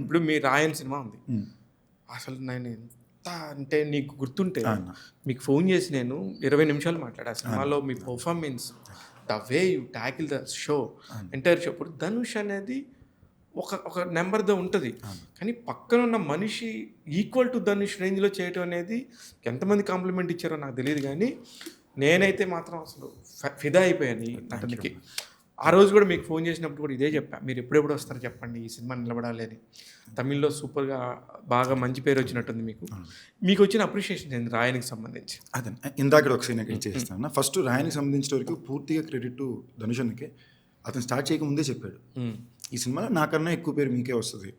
ఇప్పుడు మీ రాయన్ సినిమా ఉంది. అసలు నేను ఎంత అంటే నీకు గుర్తుంటే. మీకు ఫోన్ చేసి నేను ఇరవై నిమిషాలు మాట్లాడా. సినిమాలో మీ performance the way you tackle the show entire show ఇప్పుడు ధనుష్ అనేది ఒక ఒక నెంబర్తో ఉంటుంది. కానీ పక్కన ఉన్న మనిషి ఈక్వల్ టు ధనుష్ రేంజ్లో చేయటం అనేది ఎంతమంది కాంప్లిమెంట్ ఇచ్చారో నాకు తెలియదు కానీ నేనైతే మాత్రం అసలు ఫిదా అయిపోయాను ఈ నటనకి ఆ రోజు కూడా మీకు ఫోన్ చేసినప్పుడు కూడా ఇదే చెప్పా. మీరు ఎప్పుడెప్పుడు వస్తారో చెప్పండి ఈ సినిమా నిలబడాలి అని. తమిళ్ళో సూపర్గా బాగా మంచి పేరు వచ్చినట్టుంది మీకు. మీకు వచ్చిన అప్రిషియేషన్ ఏంది రాయనికి సంబంధించి? అదే ఇందాక ఒక సీన్ చేస్తాను ఫస్ట్ రాయనికి సంబంధించిన వరకు పూర్తిగా క్రెడిట్ ధనుషన్కే. అతను స్టార్ట్ చేయకముందే చెప్పాడు. ఈ సినిమాలో నాకన్నా ఎక్కువ పేరు మీకే వస్తుంది.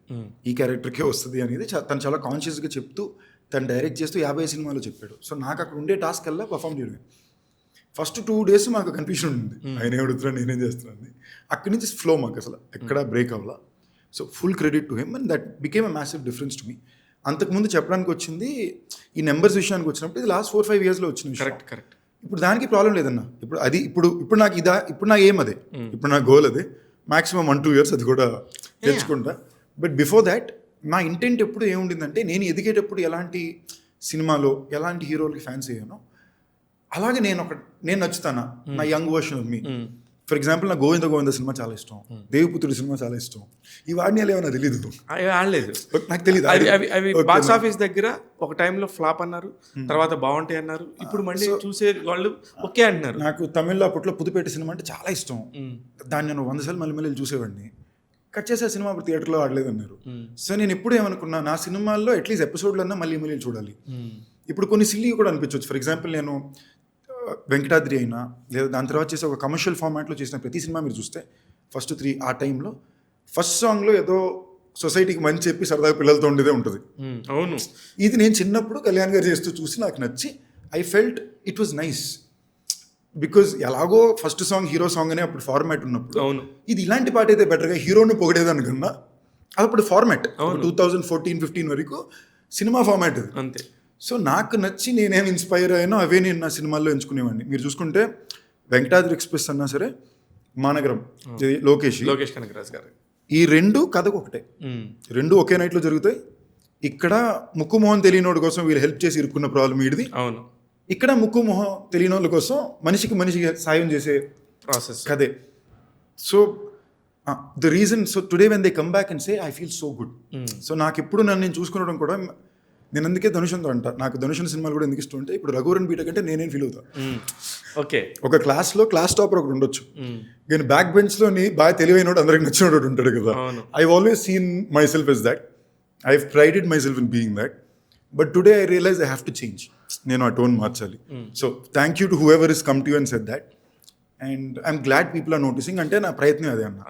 ఈ క్యారెక్టర్కే వస్తుంది అనేది తను చాలా కాన్షియస్గా చెప్తూ తను డైరెక్ట్ చేస్తూ యాభై సినిమాలో చెప్పాడు. సో నాకు అక్కడ ఉండే టాస్క్ అలా పర్ఫామ్ చేయడమే. ఫస్ట్ టూ డేస్ మాకు కన్ఫ్యూషన్ ఉంది ఆయన ఏడుతున్నాను నేనేం చేస్తున్నాను అక్కడి నుంచి ఫ్లో మాకు అసలు. ఎక్కడ break అవ్వాల. So full credit to him and that became a massive difference to me అంతకుముందు చెప్పడానికి వచ్చింది ఈ నెంబర్స్ విషయానికి వచ్చినప్పుడు ఇది లాస్ట్ ఫోర్ ఫైవ్ ఇయర్స్లో విషయం. కరెక్ట్ కరెక్ట్ ఇప్పుడు దానికి ప్రాబ్లం లేదన్న. ఇప్పుడు అది ఇప్పుడు ఇప్పుడు నాకు ఇదా ఇప్పుడు నా ఏం అదే. ఇప్పుడు నా గోల్ అదే. మాక్సిమం వన్ టూ ఇయర్స్ అది కూడా తెచ్చుకుంటా. బట్ బిఫోర్ దాట్ నా ఇంటెంట్ ఎప్పుడు ఏముండిందంటే నేను ఎదిగేటప్పుడు ఎలాంటి సినిమాలో ఎలాంటి హీరోలకి ఫ్యాన్స్ అయ్యానో అలాగే నేను ఒక నేను నచ్చుతానా? నా young version me. For example నా గోవింద గోవింద సినిమా చాలా ఇష్టం. దేవిపుత్రుడు సినిమా చాలా ఇష్టం. ఈ వాడిని ఏమైనా అవి ఆడలేదు. నాకు తెలియదు అవి అవి బాక్స్ ఆఫీస్ దగ్గర ఒక టైంలో ఫ్లాప్ అన్నారు తర్వాత బాగుంటాయి అన్నారు. ఇప్పుడు మళ్ళీ చూసే వాళ్ళు ఓకే అంటున్నారు. నాకు తమిళ్ళో అప్పట్లో పుదుపేట సినిమా అంటే చాలా ఇష్టం. దాన్ని నేను వంద సార్లు మళ్ళీ మళ్ళీ చూసేవాడిని. కట్ చేసే సినిమా థియేటర్లో ఆడలేదన్నారు సో నేను ఎప్పుడు ఏమనుకున్నా నా సినిమాల్లో అట్లీస్ట్ ఎపిసోడ్లన్నా మళ్ళీ మళ్ళీ చూడాలి. ఇప్పుడు కొన్ని సిల్లీ కూడా అనిపించవచ్చు ఫర్ ఎగ్జాంపుల్ నేను వెంకటాద్రి అయినా లేదా దాని తర్వాత చేసే ఒక కమర్షియల్ ఫార్మాట్లో చేసిన ప్రతి సినిమా మీరు చూస్తే ఫస్ట్ త్రీ ఆ టైంలో ఫస్ట్ సాంగ్లో ఏదో సొసైటీకి మంచి చెప్పి సరదాగా పిల్లలతో ఉండేదే ఉంటుంది. అవును. ఇది నేను చిన్నప్పుడు కళ్యాణ్ గారు చేస్తూ చూసి నాకు నచ్చి I felt it was nice because ఎలాగో ఫస్ట్ సాంగ్ హీరో సాంగ్ అనే అప్పుడు ఫార్మాట్ ఉన్నప్పుడు అవును. ఇది ఇలాంటి పాట అయితే బెటర్గా హీరోను పొగిడేదానికన్నా అది అప్పుడు format two thousand fourteen fifteen వరకు సినిమా ఫార్మాట్ అంతే. సో నాకు నచ్చి నేనేం ఇన్స్పైర్ అయ్యానో అవే నేను నా సినిమాల్లో ఎంచుకునేవాడిని. మీరు చూసుకుంటే వెంకటాద్రి ఎక్స్ప్రెస్ అన్నా సరే మానగరం ఇది లోకేష్. లోకేష్ కనకరాజ్ గారు. ఈ రెండు కథకు ఒకటే. రెండు ఒకే నైట్లో జరుగుతాయి. ఇక్కడ ముక్కు మొహం తెలియనోడి కోసం వీళ్ళు హెల్ప్ చేసి ఇరుక్కున్న ప్రాబ్లం వీడిది అవును. ఇక్కడ ముక్కు మొహం తెలియని వాళ్ళ కోసం మనిషికి మనిషికి సాయం చేసే ప్రాసెస్ కథే. So the reason so today when they come back and say I feel so good so నాకు ఎప్పుడు నన్ను నేను చూసుకునడం కూడా నేను అందుకే ధనుషంతో అంట. నాకు ధనుషన్ సినిమాలు కూడా ఎందుకు ఇష్టం అంటే ఇప్పుడు రఘువరన్ బీట కంటే నేనేం ఫీల్ అవుతా. ఓకే. ఒక క్లాస్లో క్లాస్ టాపర్ ఒకటి ఉండొచ్చు. కానీ బ్యాక్ బెంచ్లోని బాగా తెలివైనోడు అందరికి నచ్చినోడు ఉంటాడు కదా. I always seen myself as that I prided myself in being that but today I realize I have to change నేను ఆ టోన్ మార్చాలి. So thank you to whoever is come to and set that and I'm glad people are noticing అంటే నా ప్రయత్నం అదే అన్న.